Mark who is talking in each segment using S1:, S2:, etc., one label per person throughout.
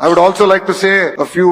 S1: I would also like to say a few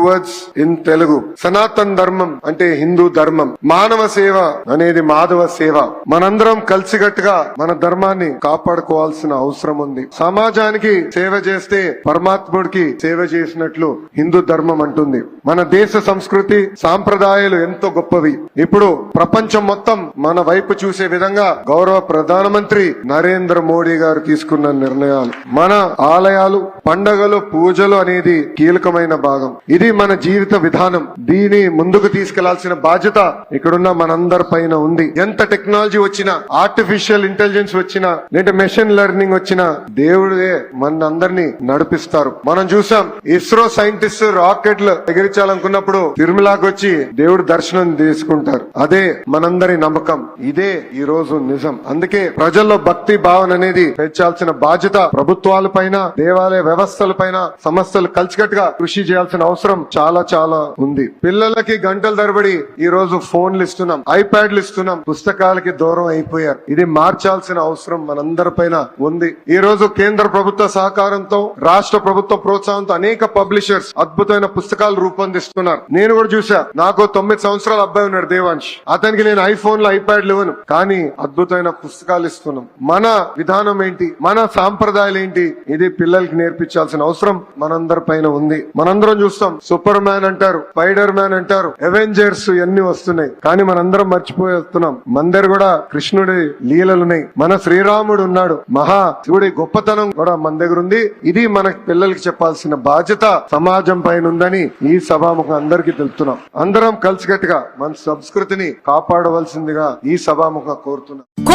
S1: in Telugu Telugu. Sanatan ధర్మం అంటే హిందూ ధర్మం మానవ సేవ అనేది మాధవ సేవ మనందరం కలిసికట్టుగా మన ధర్మాన్ని కాపాడుకోవాల్సిన అవసరం ఉంది సమాజానికి సేవ చేస్తే పరమాత్ముడికి సేవ చేసినట్లు హిందూ ధర్మం అంటుంది మన దేశ సంస్కృతి సాంప్రదాయాలు ఎంతో గొప్పవి ఇప్పుడు ప్రపంచం మొత్తం మన వైపు చూసే విధంగా గౌరవ ప్రధానమంత్రి నరేంద్ర మోడీ గారు తీసుకున్న నిర్ణయాలు మన ఆలయాలు పండగలు పూజలు అనేది కీలకమైన భాగం. ఇది మన జీవిత విధానం. దీని ముందుకు తీసుకెళ్ళాల్సిన బాధ్యత ఇక్కడున్న మనందరి పైన ఉంది. ఎంత టెక్నాలజీ వచ్చినా ఆర్టిఫిషియల్ ఇంటెలిజెన్స్ వచ్చినా లేదా మెషిన్ లెర్నింగ్ వచ్చినా దేవుడే మన అందరినీ నడిపిస్తారు. మనం చూసాం ఇస్రో సైంటిస్ట్ రాకెట్లు ఎగిరించాలనుకున్నప్పుడు తిరుమలాకి వచ్చి దేవుడు దర్శనం తీసుకుంటారు. అదే మనందరి నమ్మకం. ఇదే ఈ రోజు నిజం. అందుకే ప్రజల్లో భక్తి భావన అనేది పెంచాల్సిన బాధ్యత ప్రభుత్వాల పైన దేవాలయ వ్యవస్థల పైన సంస్థలు కలిసికట్టుగా కృషి చేయాల్సిన అవసరం చాలా చాలా ఉంది. పిల్లలకి గంటల తరబడి ఈ రోజు ఫోన్లు ఇస్తున్నాం ఐప్యాడ్లు ఇస్తున్నాం పుస్తకాలకి దూరం అయిపోయారు. ఇది మార్చాల్సిన అవసరం మనందరి పైన ఉంది. ఈ రోజు కేంద్ర ప్రభుత్వ సహకారంతో రాష్ట్ర ప్రభుత్వ ప్రోత్సాహంతో అనేక పబ్లిషర్స్ అద్భుతమైన పుస్తకాలు రూపొందిస్తున్నారు. నేను కూడా చూసా నాకు తొమ్మిది సంవత్సరాల అబ్బాయి ఉన్నాడు దేవాంశ్ అతనికి నేను ఐఫోన్లో ఐప్యాడ్లు ఇవ్వను. కానీ అద్భుతమైన పుస్తకాలు ఇస్తున్నాం. మన విధానం ఏంటి? మన సాంప్రదాయాలు ఏంటి? ఇది పిల్లలకి నేర్పించాల్సిన అవసరం మనందరి పైన ఉంది. మనందరం చూస్తాం. సూపర్ మ్యాన్ అంటారు స్పైడర్ మ్యాన్ అంటారు అవెంజర్స్ ఇవన్నీ వస్తున్నాయి. కానీ మనందరం మర్చిపోతున్నాం మందరు కూడా కృష్ణుడి లీలలున్నాయి. మన శ్రీరాముడు ఉన్నాడు. మహా శివుడి గొప్పతనం కూడా మన దగ్గర ఉంది. ఇది మన పిల్లలకి చెప్పాల్సిన బాధ్యత సమాజం పైన ఉందని ఈ సభాముఖం అందరికీ తెలుపుతున్నాం. అందరం కలిసికట్టుగా మన సంస్కృతిని కాపాడవలసిందిగా ఈ సభాముఖం కోరుతున్నాం.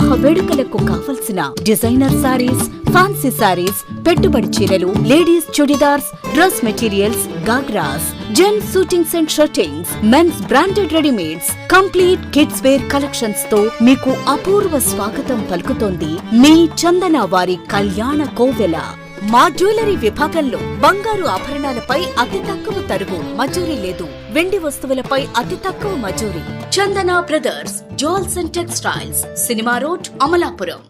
S2: వివాహ వేడుకలకు కావలసిన డిజైనర్ సారీస్ ఫ్యాన్సీ సారీస్ పెట్టుబడి చీరలు ladies chudidars dress materials ghagras gents suitings and shirtings men's branded readymades complete kids wear కలెక్షన్స్తో మీకు అపూర్వ స్వాగతం పలుకుతోంది మీ చందన వారి కళ్యాణ కోవెల. మా జ్యువెలరీ విభాగంలో బంగారు ఆభరణాలపై అతి తక్కువ తరుగు మజూరీ లేదు. వెండి వస్తువులపై అతి తక్కువ మజూరీ. Chandana brothers jewels and textiles cinema road Amalapuram.